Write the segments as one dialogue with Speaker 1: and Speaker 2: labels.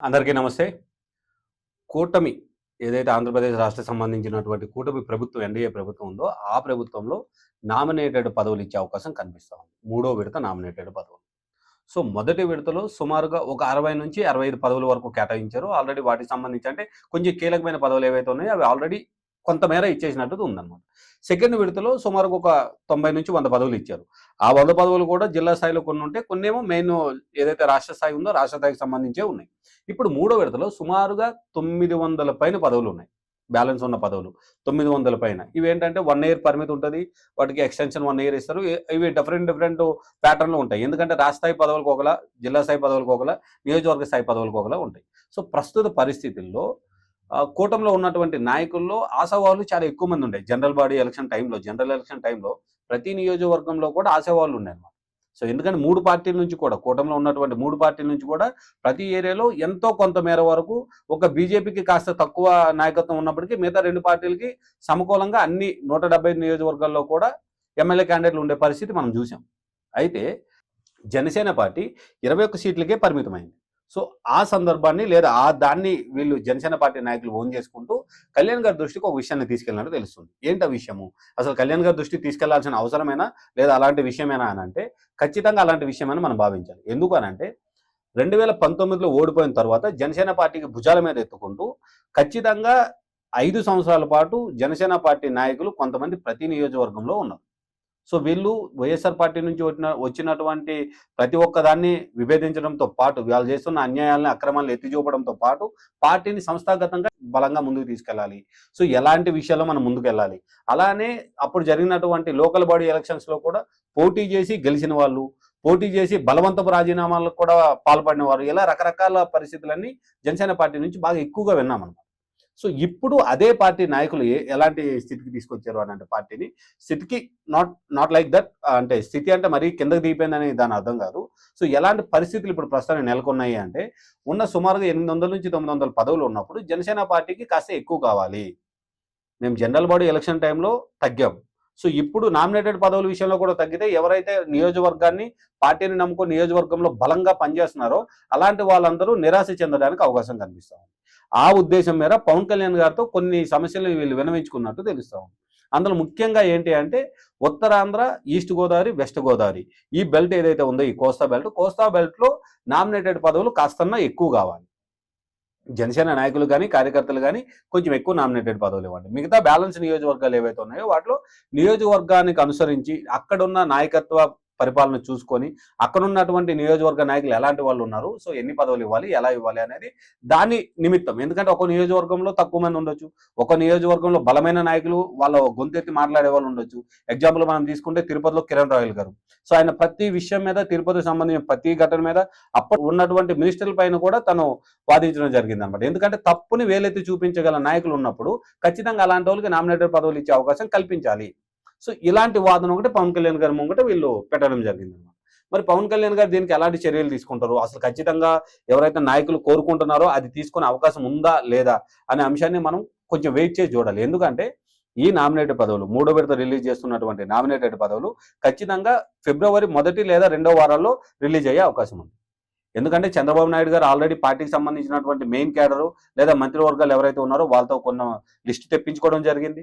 Speaker 1: అందరికీ నమస్తే. కూటమి ఏదైతే ఆంధ్రప్రదేశ్ రాష్ట్ర సంబంధించినటువంటి కూటమి ప్రభుత్వం ఎన్డీఏ ప్రభుత్వం ఉందో ఆ ప్రభుత్వంలో నామినేటెడ్ పదవులు ఇచ్చే అవకాశం కనిపిస్తూ ఉంది. మూడో విడత నామినేటెడ్ పదవులు. సో మొదటి విడతలో సుమారుగా ఒక అరవై నుంచి అరవై ఐదు పదవుల వరకు కేటాయించారు. ఆల్రెడీ వాటికి సంబంధించి అంటే కొంచెం కీలకమైన పదవులు ఏవైతే ఉన్నాయో అవి ఆల్రెడీ కొంతమేర ఇచ్చేసినట్టు ఉందన్నమాట. సెకండ్ విడతలో సుమారుగా ఒక తొంభై నుంచి వంద పదవులు ఇచ్చారు. ఆ వంద పదవులు కూడా జిల్లా స్థాయిలో కొన్ని ఉంటే కొన్ని ఏమో మెయిన్ ఏదైతే రాష్ట్ర స్థాయి ఉందో రాష్ట్ర స్థాయికి సంబంధించే ఉన్నాయి. ఇప్పుడు మూడో విడతలో సుమారుగా తొమ్మిది వందల పైన పదవులు ఉన్నాయి. బ్యాలెన్స్ ఉన్న పదవులు తొమ్మిది వందల పైన. ఇవి ఏంటంటే వన్ ఇయర్ పరిమితి ఉంటుంది వాటికి ఎక్స్టెన్షన్ వన్ ఇయర్ ఇస్తారు. ఇవి డిఫరెంట్ డిఫరెంట్ ప్యాటర్న్లో ఉంటాయి. ఎందుకంటే రాష్ట్ర స్థాయి పదవులకు ఒకలా జిల్లా స్థాయి పదవులకు ఒకలా నియోజకవర్గ స్థాయి పదవులకు ఒకలా ఉంటాయి. సో ప్రస్తుత పరిస్థితుల్లో కూటమిలో ఉన్నటువంటి నాయకుల్లో ఆశావాళ్ళు చాలా ఎక్కువ మంది ఉండే. జనరల్ బాడీ ఎలక్షన్ టైంలో జనరల్ ఎలక్షన్ టైంలో ప్రతి నియోజకవర్గంలో కూడా ఆశావాళ్ళు ఉన్నాయన్నమాట సో ఎందుకంటే మూడు పార్టీల నుంచి కూడా కూటమిలో ఉన్నటువంటి మూడు పార్టీల నుంచి కూడా ప్రతి ఏరియాలో ఎంతో కొంత మేర వరకు ఒక బీజేపీకి కాస్త తక్కువ నాయకత్వం ఉన్నప్పటికీ మిగతా రెండు పార్టీలకి సమకూలంగా అన్ని నూట నియోజకవర్గాల్లో కూడా ఎమ్మెల్యే క్యాండిడేట్లు ఉండే పరిస్థితి మనం చూసాం. అయితే జనసేన పార్టీ ఇరవై ఒక్క సీట్లకే పరిమితమైంది. సో ఆ సందర్భాన్ని లేదా ఆ దాన్ని వీళ్ళు జనసేన పార్టీ నాయకులు ఓన్ చేసుకుంటూ కళ్యాణ్ గారి దృష్టికి ఒక విషయాన్ని తీసుకెళ్ళినట్టు తెలుస్తుంది. ఏంటి ఆ విషయము? అసలు కళ్యాణ్ గారి దృష్టికి తీసుకెళ్ళాల్సిన అవసరమేనా? లేదా అలాంటి విషయమేనా అని అంటే ఖచ్చితంగా అలాంటి విషయమని మనం భావించాలి. ఎందుకు అని అంటే రెండు వేల పంతొమ్మిదిలో ఓడిపోయిన తర్వాత జనసేన పార్టీకి భుజాల మీద ఎత్తుకుంటూ ఖచ్చితంగా ఐదు సంవత్సరాల పాటు జనసేన పార్టీ నాయకులు కొంతమంది ప్రతి నియోజకవర్గంలో ఉన్నారు. సో వీళ్ళు వైఎస్ఆర్ పార్టీ నుంచి వచ్చిన వచ్చినటువంటి ప్రతి ఒక్కదాన్ని విభేదించడంతో పాటు వాళ్ళు చేస్తున్న అన్యాయాలను అక్రమాలను ఎత్తి చూపడంతో పాటు పార్టీని సంస్థాగతంగా బలంగా ముందుకు తీసుకెళ్ళాలి. సో ఎలాంటి విషయాల్లో మనం ముందుకెళ్ళాలి? అలానే అప్పుడు జరిగినటువంటి లోకల్ బాడీ ఎలక్షన్స్లో కూడా పోటీ చేసి గెలిచిన వాళ్ళు పోటీ చేసి బలవంతపు రాజీనామాలకు కూడా పాల్పడిన వారు ఇలా రకరకాల పరిస్థితులన్నీ జనసేన పార్టీ నుంచి బాగా ఎక్కువగా విన్నామన్నమాట. సో ఇప్పుడు అదే పార్టీ నాయకులు ఏ ఎలాంటి స్థితికి తీసుకొచ్చారు అని అంటే పార్టీని స్థితికి నాట్ నాట్ లైక్ దట్ అంటే స్థితి అంటే మరీ కిందకి దిగిపోయిందని దాని అర్థం కాదు. సో ఎలాంటి పరిస్థితులు ఇప్పుడు ప్రస్తుతం నెలకొన్నాయి అంటే ఉన్న సుమారుగా ఎనిమిది వందల నుంచి తొమ్మిది వందల పదవులు ఉన్నప్పుడు జనసేన పార్టీకి కాస్త ఎక్కువ కావాలి. మేము జనరల్ బాడీ ఎలక్షన్ టైంలో తగ్గాం. సో ఇప్పుడు నామినేటెడ్ పదవుల విషయంలో కూడా తగ్గితే ఎవరైతే నియోజకవర్గాన్ని పార్టీని నమ్ముకుని నియోజకవర్గంలో బలంగా పనిచేస్తున్నారో అలాంటి వాళ్ళందరూ నిరాశ చెందడానికి అవకాశం కనిపిస్తూ ఉంది. ఆ ఉద్దేశం మేర పవన్ కళ్యాణ్ గారితో కొన్ని సమస్యలు వీళ్ళు వినవించుకున్నట్టు తెలుస్తూ ఉంది. అందులో ముఖ్యంగా ఏంటి అంటే ఉత్తరాంధ్ర ఈస్ట్ గోదావరి వెస్ట్ గోదావరి ఈ బెల్ట్ ఏదైతే ఉందో ఈ కోస్తా బెల్ట్ కోస్తా బెల్ట్లో నామినేటెడ్ పదవులు కాస్తన్నా ఎక్కువ కావాలి. జనసేన నాయకులు కానీ కార్యకర్తలు కానీ కొంచెం ఎక్కువ నామినేటెడ్ పదవులు ఇవ్వండి. మిగతా బ్యాలెన్స్ నియోజకవర్గాలు ఏవైతే ఉన్నాయో వాటిలో నియోజకవర్గానికి అనుసరించి అక్కడున్న నాయకత్వ పరిపాలన చూసుకొని అక్కడ ఉన్నటువంటి నియోజకవర్గ నాయకులు ఎలాంటి వాళ్ళు ఉన్నారు? సో ఎన్ని పదవులు ఇవ్వాలి? ఎలా ఇవ్వాలి అనేది దాని నిమిత్తం. ఎందుకంటే ఒక నియోజకవర్గంలో తక్కువ మంది ఉండొచ్చు. ఒక నియోజకవర్గంలో బలమైన నాయకులు వాళ్ళ గొంతెత్తి మాట్లాడే వాళ్ళు ఉండొచ్చు. ఎగ్జాంపుల్ మనం తీసుకుంటే తిరుపతిలో కిరణ్ రాయల్ గారు. సో ఆయన ప్రతి విషయం మీద తిరుపతికి సంబంధించిన ప్రతి ఘటన మీద అప్పుడు ఉన్నటువంటి మినిస్టర్ల పైన కూడా తను వాదించడం జరిగింది అనమాట ఎందుకంటే తప్పుని వేలెత్తి చూపించగల నాయకులు ఉన్నప్పుడు ఖచ్చితంగా అలాంటి వాళ్ళకి నామినేటెడ్ పదవులు ఇచ్చే అవకాశం కల్పించాలి. సో ఇలాంటి వాదన ఒకటి పవన్ కళ్యాణ్ గారి ముంగట వీళ్ళు పెట్టడం జరిగింది అనమాట మరి పవన్ కళ్యాణ్ గారు దీనికి ఎలాంటి చర్యలు తీసుకుంటారు? అసలు ఖచ్చితంగా ఎవరైతే నాయకులు కోరుకుంటున్నారో అది తీసుకునే అవకాశం ఉందా లేదా అనే అంశాన్ని మనం కొంచెం వెయిట్ చేసి చూడాలి. ఎందుకంటే ఈ నామినేటెడ్ పదవులు మూడో విడత రిలీజ్ చేస్తున్నటువంటి నామినేటెడ్ పదవులు ఖచ్చితంగా ఫిబ్రవరి మొదటి లేదా రెండో వారాల్లో రిలీజ్ అయ్యే అవకాశం ఉంది. ఎందుకంటే చంద్రబాబు నాయుడు గారు ఆల్రెడీ పార్టీకి సంబంధించినటువంటి మెయిన్ క్యాడరు లేదా మంత్రివర్గాలు ఎవరైతే ఉన్నారో వాళ్ళతో కొన్న లిస్ట్ తెప్పించుకోవడం జరిగింది.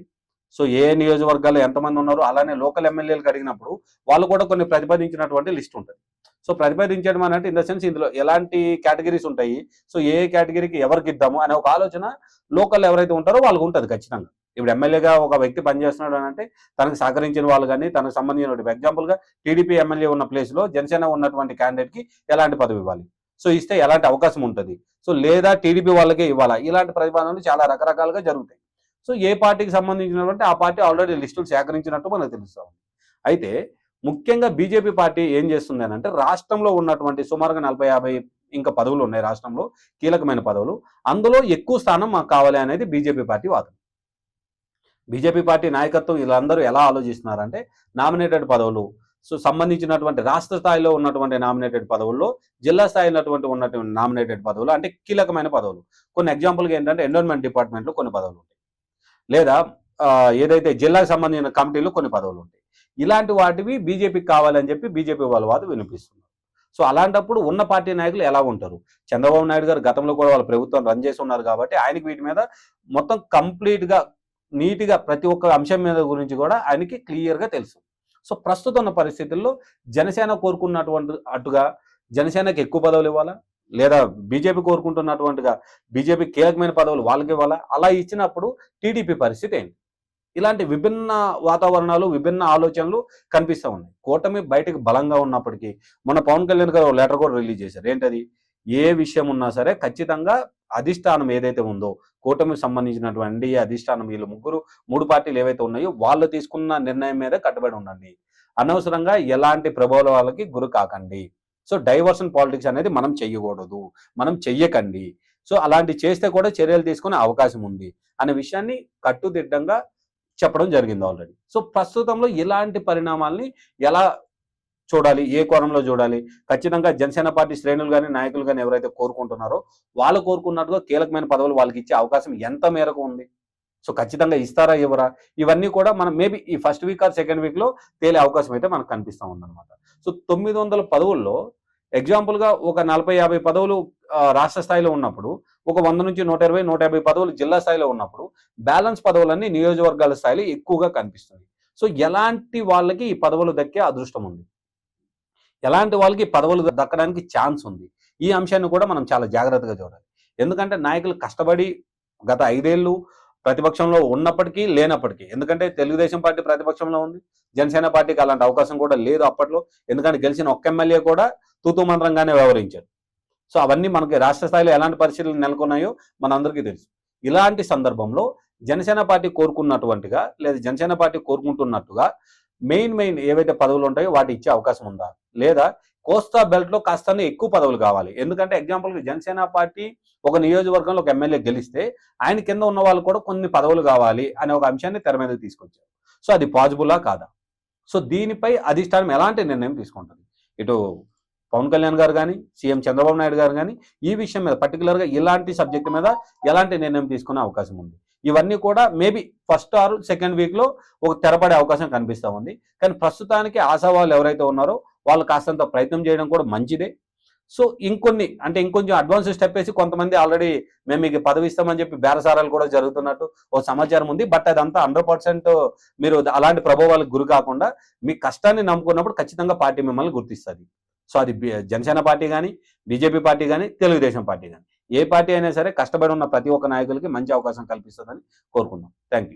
Speaker 1: సో ఏ నియోజకవర్గాల్లో ఎంతమంది ఉన్నారో అలానే లోకల్ ఎమ్మెల్యేలకు అడిగినప్పుడు వాళ్ళు కూడా కొన్ని ప్రతిపాదించినటువంటి లిస్ట్ ఉంటుంది. సో ప్రతిపాదించడం అని అంటే ఇన్ ద సెన్స్ ఇందులో ఎలాంటి కేటగిరీస్ ఉంటాయి సో ఏ కేటగిరీకి ఎవరికి ఇద్దాము అనే ఒక ఆలోచన లోకల్ ఎవరైతే ఉంటారో వాళ్ళకు ఉంటుంది ఖచ్చితంగా. ఇప్పుడు ఎమ్మెల్యేగా ఒక వ్యక్తి పనిచేస్తున్నాడు అని అంటే తనకు సహకరించిన వాళ్ళు కానీ తనకు సంబంధించిన ఎగ్జాంపుల్గా టీడీపీ ఎమ్మెల్యే ఉన్న ప్లేస్లో జనసేన ఉన్నటువంటి క్యాండిడేట్కి ఎలాంటి పదవి ఇవ్వాలి? సో ఇస్తే ఎలాంటి అవకాశం ఉంటుంది? సో లేదా టీడీపీ వాళ్ళకే ఇవ్వాలా? ఇలాంటి ప్రతిపాదనలు చాలా రకరకాలుగా జరుగుతాయి. సో ఏ పార్టీకి సంబంధించినటువంటి ఆ పార్టీ ఆల్రెడీ లిస్టులు సేకరించినట్టు మనకు తెలుస్తా ఉంది. అయితే ముఖ్యంగా బీజేపీ పార్టీ ఏం చేస్తుంది అంటే రాష్ట్రంలో ఉన్నటువంటి సుమారుగా నలభై యాభై ఇంకా పదవులు ఉన్నాయి రాష్ట్రంలో కీలకమైన పదవులు. అందులో ఎక్కువ స్థానం మాకు కావాలి అనేది బీజేపీ పార్టీ వాదన. బీజేపీ పార్టీ నాయకత్వం వీళ్ళందరూ ఎలా ఆలోచిస్తున్నారంటే నామినేటెడ్ పదవులు సో సంబంధించినటువంటి రాష్ట్ర స్థాయిలో ఉన్నటువంటి నామినేటెడ్ పదవుల్లో జిల్లా స్థాయిలో ఉన్నటువంటి ఉన్నటువంటి నామినేటెడ్ పదవులు అంటే కీలకమైన పదవులు. కొన్ని ఎగ్జాంపుల్గా ఏంటంటే ఎన్విరాన్మెంట్ డిపార్ట్మెంట్లో కొన్ని పదవులు ఉంటాయి. లేదా ఏదైతే జిల్లాకు సంబంధించిన కమిటీలు కొన్ని పదవులు ఉంటాయి. ఇలాంటి వాటివి బీజేపీకి కావాలని చెప్పి బీజేపీ వాళ్ళ వాదు వినిపిస్తున్నారు. సో అలాంటప్పుడు ఉన్న పార్టీ నాయకులు ఎలా ఉంటారు? చంద్రబాబు నాయుడు గారు గతంలో కూడా వాళ్ళ ప్రభుత్వం రన్ చేసి ఉన్నారు కాబట్టి ఆయనకి వీటి మీద మొత్తం కంప్లీట్గా నీట్గా ప్రతి ఒక్క అంశం మీద గురించి కూడా ఆయనకి క్లియర్గా తెలుసు. సో ప్రస్తుతం ఉన్న పరిస్థితుల్లో జనసేన కోరుకున్నటువంటి అటుగా జనసేనకి ఎక్కువ పదవులు ఇవ్వాలా? లేదా బీజేపీ కోరుకుంటున్నటువంటిగా బీజేపీ కీలకమైన పదవులు వాళ్ళకి ఇవ్వాలా? అలా ఇచ్చినప్పుడు టీడీపీ పరిస్థితి ఏంటి? ఇలాంటి విభిన్న వాతావరణాలు విభిన్న ఆలోచనలు కనిపిస్తూ ఉన్నాయి. కూటమి బయటకు బలంగా ఉన్నప్పటికీ మన పవన్ కళ్యాణ్ గారు లెటర్ కూడా రిలీజ్ చేశారు. ఏంటది? ఏ విషయం ఉన్నా సరే ఖచ్చితంగా అధిష్టానం ఏదైతే ఉందో కూటమికి సంబంధించినటువంటి ఎన్డీఏ అధిష్టానం వీళ్ళు ముగ్గురు మూడు పార్టీలు ఏవైతే ఉన్నాయో వాళ్ళు తీసుకున్న నిర్ణయం మీద కట్టుబడి ఉండండి. అనవసరంగా ఎలాంటి ప్రభావాలకి గురి కాకండి. సో డైవర్షన్ పాలిటిక్స్ అనేది మనం చెయ్యకూడదు మనం చెయ్యకండి. సో అలాంటి చేస్తే కూడా చర్యలు తీసుకునే అవకాశం ఉంది అనే విషయాన్ని కట్టుదిట్టంగా చెప్పడం జరిగింది ఆల్రెడీ సో ప్రస్తుతంలో ఇలాంటి పరిణామాల్ని ఎలా చూడాలి ఏ కోణంలో చూడాలి? ఖచ్చితంగా జనసేన పార్టీ శ్రేణులు కానీ నాయకులు కానీ ఎవరైతే కోరుకుంటున్నారో వాళ్ళు కోరుకున్నట్టుగా కీలకమైన పదవులు వాళ్ళకి ఇచ్చే అవకాశం ఎంత మేరకు ఉంది? సో ఖచ్చితంగా ఇస్తారా ఇవ్వరా? ఇవన్నీ కూడా మనం మేబీ ఈ ఫస్ట్ వీక్ ఆర్ సెకండ్ వీక్లో తేలే అవకాశం అయితే మనకు కనిపిస్తూ ఉందన్నమాట. సో తొమ్మిది వందల పదవుల్లో ఎగ్జాంపుల్గా ఒక నలభై యాభై పదవులు రాష్ట్ర స్థాయిలో ఉన్నప్పుడు ఒక వంద నుంచి నూట ఇరవై నూట యాభై పదవులు జిల్లా స్థాయిలో ఉన్నప్పుడు బ్యాలెన్స్ పదవులన్నీ నియోజకవర్గాల స్థాయిలో ఎక్కువగా కనిపిస్తుంది సో ఎలాంటి వాళ్ళకి ఈ పదవులు దక్కే అదృష్టం ఉంది? ఎలాంటి వాళ్ళకి పదవులు దక్కడానికి ఛాన్స్ ఉంది? ఈ అంశాన్ని కూడా మనం చాలా జాగ్రత్తగా చూడాలి. ఎందుకంటే నాయకులు కష్టపడి గత ఐదేళ్ళు ప్రతిపక్షంలో ఉన్నప్పటికీ లేనప్పటికీ. ఎందుకంటే తెలుగుదేశం పార్టీ ప్రతిపక్షంలో ఉంది. జనసేన పార్టీకి అలాంటి అవకాశం కూడా లేదు అప్పట్లో. ఎందుకంటే గెలిచిన ఒక్క ఎమ్మెల్యే కూడా తూతు మంత్రంగానే వ్యవహరించారు సో అవన్నీ మనకి రాష్ట్ర స్థాయిలో ఎలాంటి పరిస్థితులు నెలకొన్నాయో మనందరికీ తెలుసు. ఇలాంటి సందర్భంలో జనసేన పార్టీ కోరుకున్నటువంటిగా లేదా జనసేన పార్టీ కోరుకుంటున్నట్టుగా మెయిన్ మెయిన్ ఏవైతే పదవులు ఉంటాయో వాటి ఇచ్చే అవకాశం ఉందా? లేదా కోస్తా బెల్ట్లో కాస్త ఎక్కువ పదవులు కావాలి. ఎందుకంటే ఎగ్జాంపుల్ జనసేన పార్టీ ఒక నియోజకవర్గంలో ఒక ఎమ్మెల్యే గెలిస్తే ఆయన కింద ఉన్న వాళ్ళు కూడా కొన్ని పదవులు కావాలి అనే ఒక అంశాన్ని తెర మీద తీసుకొచ్చారు. సో అది పాజిబులా కాదా? సో దీనిపై అధిష్టానం ఎలాంటి నిర్ణయం తీసుకుంటుంది? ఇటు పవన్ కళ్యాణ్ గారు కానీ సీఎం చంద్రబాబు నాయుడు గారు కానీ ఈ విషయం మీద పర్టికులర్గా ఇలాంటి సబ్జెక్ట్ మీద ఎలాంటి నిర్ణయం తీసుకునే అవకాశం ఉంది? ఇవన్నీ కూడా మేబీ ఫస్ట్ ఆర్ సెకండ్ వీక్లో ఒక తెరపడే అవకాశం కనిపిస్తూ ఉంది. కానీ ప్రస్తుతానికి ఆశావాళ్ళు ఎవరైతే ఉన్నారో వాళ్ళు కాస్తంత ప్రయత్నం చేయడం కూడా మంచిదే. సో ఇంకొన్ని అంటే ఇంకొంచెం అడ్వాన్స్ స్టెప్ వేసి కొంతమంది ఆల్రెడీ మేము మీకు పదవి ఇస్తామని చెప్పి బేరసారాలు కూడా జరుగుతున్నట్టు ఓ సమాచారం ఉంది. బట్ అదంతా హండ్రెడ్ పర్సెంట్ మీరు అలాంటి ప్రభావాలకు గురి కాకుండా మీ కష్టాన్ని నమ్ముకున్నప్పుడు ఖచ్చితంగా పార్టీ మిమ్మల్ని గుర్తిస్తుంది. సో అది జనసేన పార్టీ కానీ బీజేపీ పార్టీ కానీ తెలుగుదేశం పార్టీ కానీ ఏ పార్టీ అయినా సరే కష్టపడి ఉన్న ప్రతి ఒక్క నాయకులకి మంచి అవకాశం కల్పిస్తుందని కోరుకుందాం. Thank you